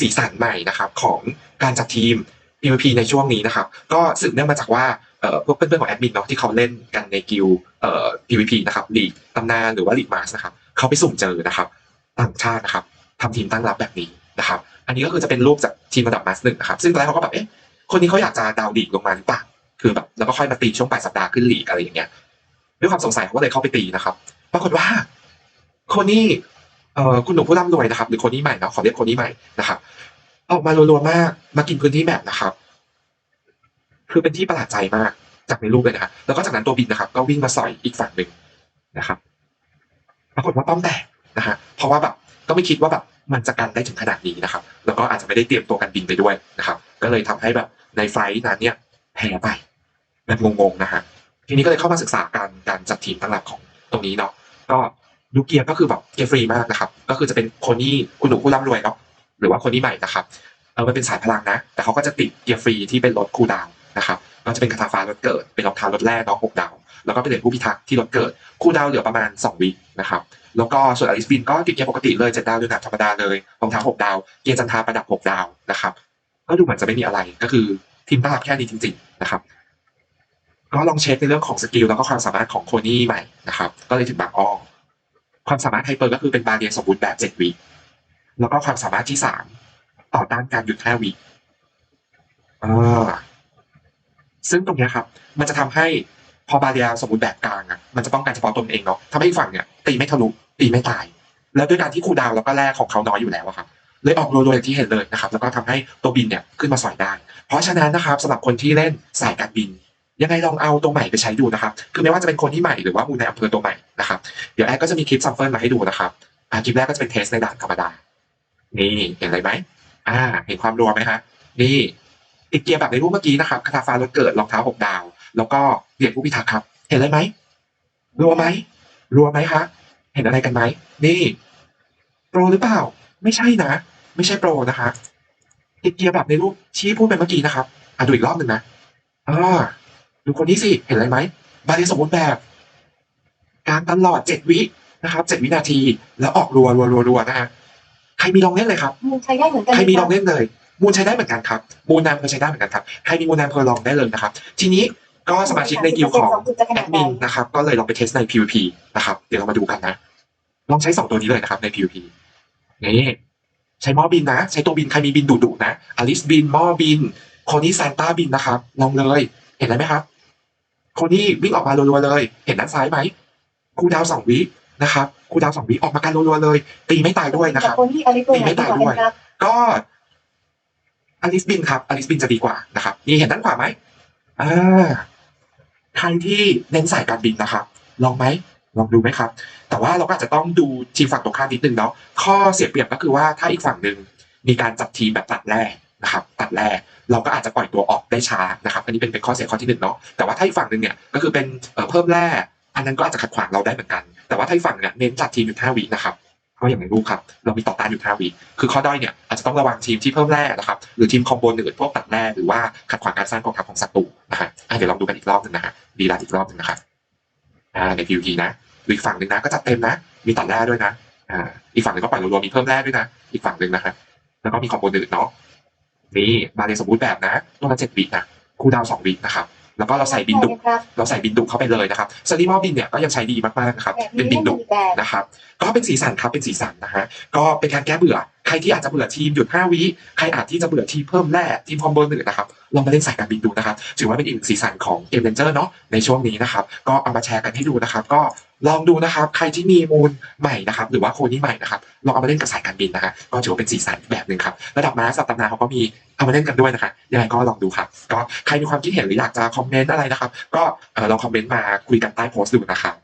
สีสันใหม่นะครับของการจัดทีม PVP ในช่วงนี้นะครับ ก็สืบเนื่องมาจากว่าเพวกเพื่อนๆของแอดมินเนาะที่เขาเล่นกันในกิลเอ่อ PVP นะครับลีกตำนานหรือว่าลีกมาสนะครับเขาไปสุ่มเจอนะครับ ต่างชาตินะครับทำทีมตั้งรับแบบนี้นะครับ อันนี้ก็คือจะเป็นรูปจากทีมระดับมาสหนึ่งนะครับ ซึ่งตอนแรกเขาก็แบบเอ๊ะคนนี้เขาอยากจะดาวน์ลีกลงมาหรือเปล่าคือแบบแล้วก็ค่อยมาตีช่วงปลายสัปดาห์ขึ้นลีกอะไรอย่างเงี้ยด้วยความสงสัยเขาก็เลยเข้าไปตีนะครับ ปรากฏว่าคนนี้ เอ่อคุณหนุ่มผู้ร่ำรวยนะครับ หรือคนนี้ใหม่เนาะขอเรียกคนนี้ใหม่นะครับออกมารัวๆมากมากินพื้นที่แบบนะครับ คือเป็นที่ประหลาดใจมากจากในรูปเลยนะครับแล้วก็จากนั้นตัวบินนะครับ ก็วิ่งมาสอยอีกฝั่งหนึ่งนะครับปรากฏว่าป้อมแตกนะฮะเพราะว่าแบบก็ไม่คิดว่าแบบมันจะกันได้ถึงขนาดนี้นะครับ แล้วก็อาจจะไม่ได้เตรียมตัวกันบินไปด้วยนะครับ ก็เลยทำให้แบบในไฟล์นั้นเนี่ยแพ้ไปแบบงงๆนะฮะทีนี้ก็เลยเข้ามาศึกษาการการจัดทีมตั้งหลักของตรงนี้เนาะก็ ยูเกียร์ก็คือแบบเกียร์ฟรีมากนะครับ ก็คือจะเป็นคนที่คุณหนูผู้ร่ำรวยเนาะหรือว่าคนที่ใหม่นะครับเออมันเป็นสายพลังนะ แต่เขาก็จะติดเกียร์ฟรีที่เป็นรถคูดาวนะครับก็จะเป็นคาถาฟ้ารถเกิด เป็นรองเท้ารถแรกเนาะหกดาว แล้วก็เป็นเหรียญผู้พิทักษ์ที่รถเกิด คูลดาวเหลือประมาณสองวินะครับ แล้วก็ส่วนอลิสบินก็ติดเกียร์ปกติเลยเจ็ดดาวเดือนธรรมดาเลยรองเท้าหกดาว เกียร์จันทาประดับหกดาวนะครับก็ดูเหมือนจะไม่มีอะไรก็คือทีมต้อนรับแค่นี้จริง ๆนะครับ ก็ลองเช็คในเรื่องของสกิลแล้วก็ความสามารถของโคนี่ใหม่นะครับ ก็เลยถึงบางอ้อ ความสามารถไฮเปอร์ก็คือเป็นบาเรียสมบูรณ์แบบเจ็ดวิแล้วก็ความสามารถที่สามต่อต้านการหยุดห้าวิอ่าซึ่งตรงเนี้ยครับ มันจะทำให้พอบาเรียสมบูรณ์แบบกลางอะมันจะป้องกันเฉพาะตนเองเนาะทำให้อีกฝั่งเนี่ยตีไม่ทะลุตีไม่ตาย แล้วด้วยการที่คูลดาวน์แล้วก็แรกของเขาน้อยอยู่แล้วอะครับเลยออกรัวๆอย่างที่เห็นเลยนะครับ แล้วก็ทำให้ตัวบินเนี่ยขึ้นมาสอยได้ เพราะฉะนั้นนะครับสำหรับคนที่เล่นสายการบิน ยังไงลองเอาตัวใหม่ไปใช้ดูนะครับ คือไม่ว่าจะเป็นคนที่ใหม่หรือว่ามูลในอำเภอตัวใหม่นะครับ เดี๋ยวแอดก็จะมีคลิปซัมเฟิลมาให้ดูนะครับอ่าคลิปแรกก็จะเป็นเทสในด่านธรรมดา นี่เห็นอะไรไหมอ่า เห็นความรัวไหมฮะนี่ติดเกียร์แบบในรูปเมื่อกี้นะครับคาถาฟ้ารถเกิดรองเท้าหกดาว แล้วก็เหรียญผู้พิทักษ์ครับ เห็นอะไรไหมรัวไหมรัวไหมคะเห็นอะไรกันไหมนี่โปรหรือเปล่า ไม่ใช่นะ ไม่ใช่โปรนะคะติดเกียร์แบบในรูปชี้พูดไปเมื่อกี้นะครับอะดูอีกรอบหนึ่งนะอ่า ดูคนนี้สิเห็นอะไรไหมบาลีสมบูรณ์แบบการตลอดเจ็ดวินะครับเจ็ดวินาที แล้วออกรัวรัวรัวรัวนะฮะใครมีลองเล่นเลยครับมูลใช้ได้เหมือนกันใครมีไหลองเล่นเลย มูลใช้ได้เหมือนกันครับ มูลนามเคยใช้ได้เหมือนกันครับใครมีมูลนามเคยลองได้เลยนะครับ ทีนี้ก็สมาชิกในกิลด์ของจะขแอนาดดไหนมินนะครับ ก็เลยลองไปเทสใน PVP นะครับ เดี๋ยวเรามาดูกันนะ ลองใช้สองตัวนี้เลยนะครับใน PVP นี่ใช้หม้อบินนะ ใช้ตัวบินใครมีบินดุๆนะอลิสบินหม้อบินโคนี่ซานต้าบินนะครับ ลองเลย เห็นอะไรไหมครับ โคนี่วิ่งออกมารัวๆเลย เห็นด้านซ้ายไหมคูลดาวน์สองวินะครับคูลดาวน์สองวิออกมากันรัวๆเลย ตีไม่ตายด้วยนะครับแต่คนที่อลิโกมีไม่ตายด้วยครับก็อลิสบินครับอลิสบินจะดีกว่านะครับ นี่เห็นด้านขวาไหมอ่าใครที่เน้นสายการบินนะครับ ลองไหมลองดูไหมครับ แต่ว่าเราก็อาจจะต้องดูทีมฝั่งตรงข้ามนิดนึงเนาะข้อเสียเปรียบก็คือว่าถ้าอีกฝั่งหนึ่งมีการจัดทีมแบบตัดแร่นะครับ ตัดแร่ เราก็อาจจะปล่อยตัวออกได้ช้านะครับอันนี้เป็นเป็นข้อเสียข้อที่หนึ่งเนาะแต่ว่าถ้าอีกฝั่งหนึ่งเนี่ยก็คือเป็นเพิ่มแร่อันนั้นก็อาจจะขัดขวางเราได้เหมือนกัน แต่ว่าถ้าอีกฝั่งเนี่ยเน้นจัดทีมอยู่ห้าวินะครับก็อย่างในรูปครับ เรามีต่อต้านอยู่5วิคือข้อด้อยเนี่ยอาจจะต้องระวังทีมที่เพิ่มแร่นะครับ หรือทีมคอมโบอื่นพวกตัดแร่หรือว่าขัดขวางการสร้างกองทัพของศัตรูนะฮะอะเดี๋ยวลองดูกันอีกรอบหนึ่งนะฮะดีลาอีกรอบหนึ่งนะครับอ่าใน PVP นะอีกฝั่งหนึ่งนะก็จัดเต็มนะ มีตัดแร่ด้วยนะอ่าอีกฝั่งหนึ่งก็ปล่อยรวมมีเพิ่มแร่ด้วยนะ อีกฝั่งหนึ่งนะฮะแล้วก็มีคอมโบอื่นเนาะ นี่มาเรียนสมบูรณ์แบบนะตัวละเจ็ดวินะคูลดาวน์สองวินะครับแล้วก็เราใส่บินดุครับเราใส่บินดุเข้าไปเลยนะครับสลีมอบินเนี่ยก็ยังใช้ดีมากๆนะครับแบบเป็นนี้บินดุมีแบบนะครับก็เป็นสีสันครับเป็นสีสันนะฮะก็เป็นการแก้เบื่อใครที่อาจจะเบื่อทีมหยุด5วิใครอาจที่จะเบื่อทีมเพิ่มแร่ทีมคอมโบหนึ่งนะครับลองมาเล่นสายการบินดูนะครับถือว่าเป็นอีกหนึ่งสีสันของเกมเลนเจอร์เนาะในช่วงนี้นะครับก็เอามาแชร์กันให้ดูนะครับก็ ลองดูนะครับ ใครที่มีมูลใหม่นะครับ หรือว่าโคนี้ใหม่นะครับลองเอามาเล่นกับสายการบินนะฮะก็ถือว่าเป็นสีสันแบบหนึ่งครับระดับมาสัปตำนานเขาก็มีเอามาเล่นกันด้วยนะคะยังไงก็ลองดูครับก็ใครมีความคิดเห็นหรืออยากจะคอมเมนต์อะไรนะครับ ก็ลองคอมเมนต์มาคุยกันใต้โพสต์ดูนะครับ